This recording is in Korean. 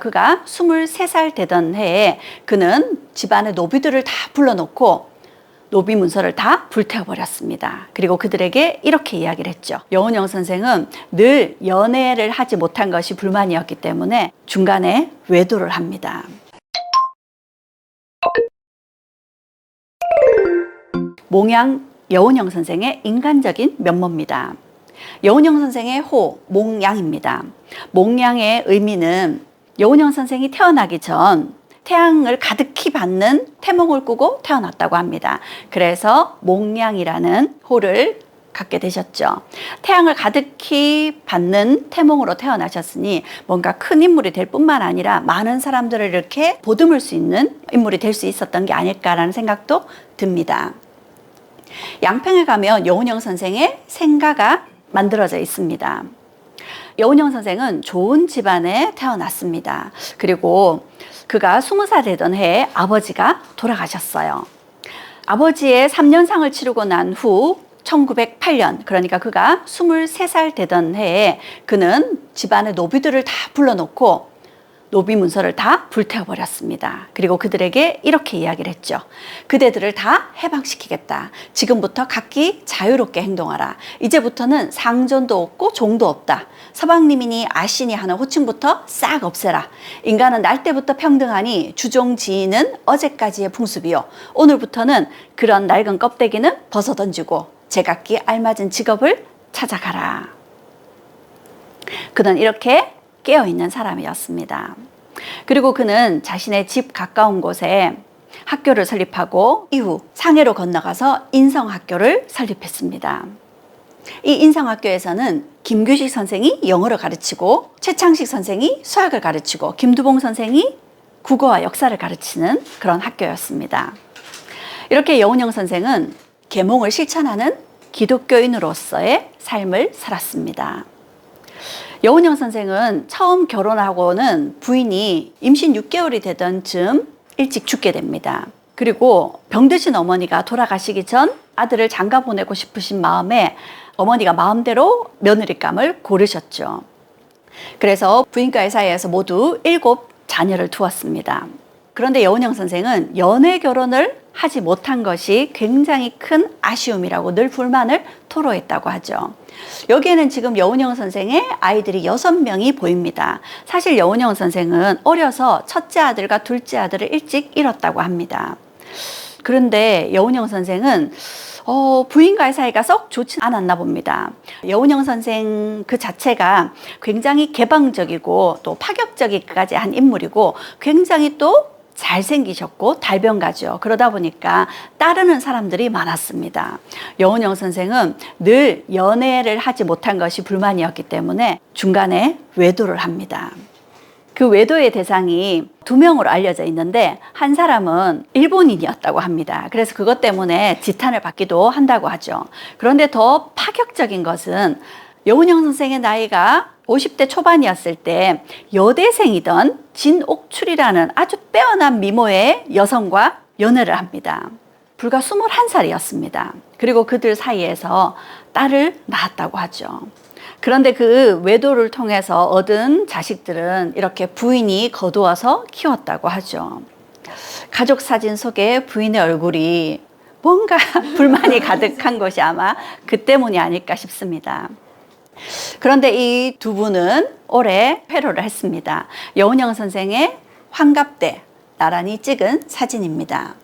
그가 23살 되던 해에 그는 집안의 노비들을 다 불러놓고 노비 문서를 다 불태워버렸습니다. 그리고 그들에게 이렇게 이야기를 했죠. 여운영 선생은 늘 연애를 하지 못한 것이 불만이었기 때문에 중간에 외도를 합니다. 몽양 여운영 선생의 인간적인 면모입니다. 여운영 선생의 호, 몽양입니다. 몽양의 의미는 여운영 선생이 태어나기 전 태양을 가득히 받는 태몽을 꾸고 태어났다고 합니다. 그래서 몽양이라는 호를 갖게 되셨죠. 태양을 가득히 받는 태몽으로 태어나셨으니 뭔가 큰 인물이 될 뿐만 아니라 많은 사람들을 이렇게 보듬을 수 있는 인물이 될 수 있었던 게 아닐까라는 생각도 듭니다. 양평에 가면 여운영 선생의 생가가 만들어져 있습니다. 여운영 선생은 좋은 집안에 태어났습니다. 그리고 그가 20살 되던 해에 아버지가 돌아가셨어요. 아버지의 3년상을 치르고 난 후 1908년, 그러니까 그가 23살 되던 해에 그는 집안의 노비들을 다 불러놓고 노비 문서를 다 불태워 버렸습니다. 그리고 그들에게 이렇게 이야기를 했죠. 그대들을 다 해방시키겠다. 지금부터 각기 자유롭게 행동하라. 이제부터는 상전도 없고 종도 없다. 서방님이니 아시니 하는 호칭부터 싹 없애라. 인간은 날 때부터 평등하니 주종 지인은 어제까지의 풍습이요. 오늘부터는 그런 낡은 껍데기는 벗어 던지고 제각기 알맞은 직업을 찾아가라. 그는 이렇게 깨어 있는 사람이었습니다. 그리고 그는 자신의 집 가까운 곳에 학교를 설립하고 이후 상해로 건너가서 인성학교를 설립했습니다. 이 인성학교에서는 김규식 선생이 영어를 가르치고 최창식 선생이 수학을 가르치고 김두봉 선생이 국어와 역사를 가르치는 그런 학교였습니다. 이렇게 여운영 선생은 계몽을 실천하는 기독교인으로서의 삶을 살았습니다. 여운영 선생은 처음 결혼하고는 부인이 임신 6개월이 되던 즈음 일찍 죽게 됩니다. 그리고 병드신 어머니가 돌아가시기 전 아들을 장가 보내고 싶으신 마음에 어머니가 마음대로 며느리감을 고르셨죠. 그래서 부인과 의 사이에서 모두 일곱 자녀를 두었습니다. 그런데 여운영 선생은 연애 결혼을 하지 못한 것이 굉장히 큰 아쉬움이라고 늘 불만을 토로했다고 하죠. 여기에는 지금 여운영 선생의 아이들이 여섯 명이 보입니다. 사실 여운영 선생은 어려서 첫째 아들과 둘째 아들을 일찍 잃었다고 합니다. 그런데 여운영 선생은 어, 부인과의 사이가 썩 좋지 않았나 봅니다. 여운영 선생 그 자체가 굉장히 개방적이고 또 파격적이까지 한 인물이고 굉장히 또 잘생기셨고 달변가죠. 그러다 보니까 따르는 사람들이 많았습니다. 여운영 선생은 늘 연애를 하지 못한 것이 불만이었기 때문에 중간에 외도를 합니다. 그 외도의 대상이 두 명으로 알려져 있는데 한 사람은 일본인이었다고 합니다. 그래서 그것 때문에 지탄을 받기도 한다고 하죠. 그런데 더 파격적인 것은 여운영 선생의 나이가 50대 초반이었을 때 여대생이던 진옥출이라는 아주 빼어난 미모의 여성과 연애를 합니다. 불과 21살이었습니다. 그리고 그들 사이에서 딸을 낳았다고 하죠. 그런데 그 외도를 통해서 얻은 자식들은 이렇게 부인이 거두어서 키웠다고 하죠. 가족 사진 속에 부인의 얼굴이 뭔가 불만이 가득한 것이 아마 그 때문이 아닐까 싶습니다. 그런데 이 두 분은 올해 회로를 했습니다. 여운영 선생의 환갑 때 나란히 찍은 사진입니다.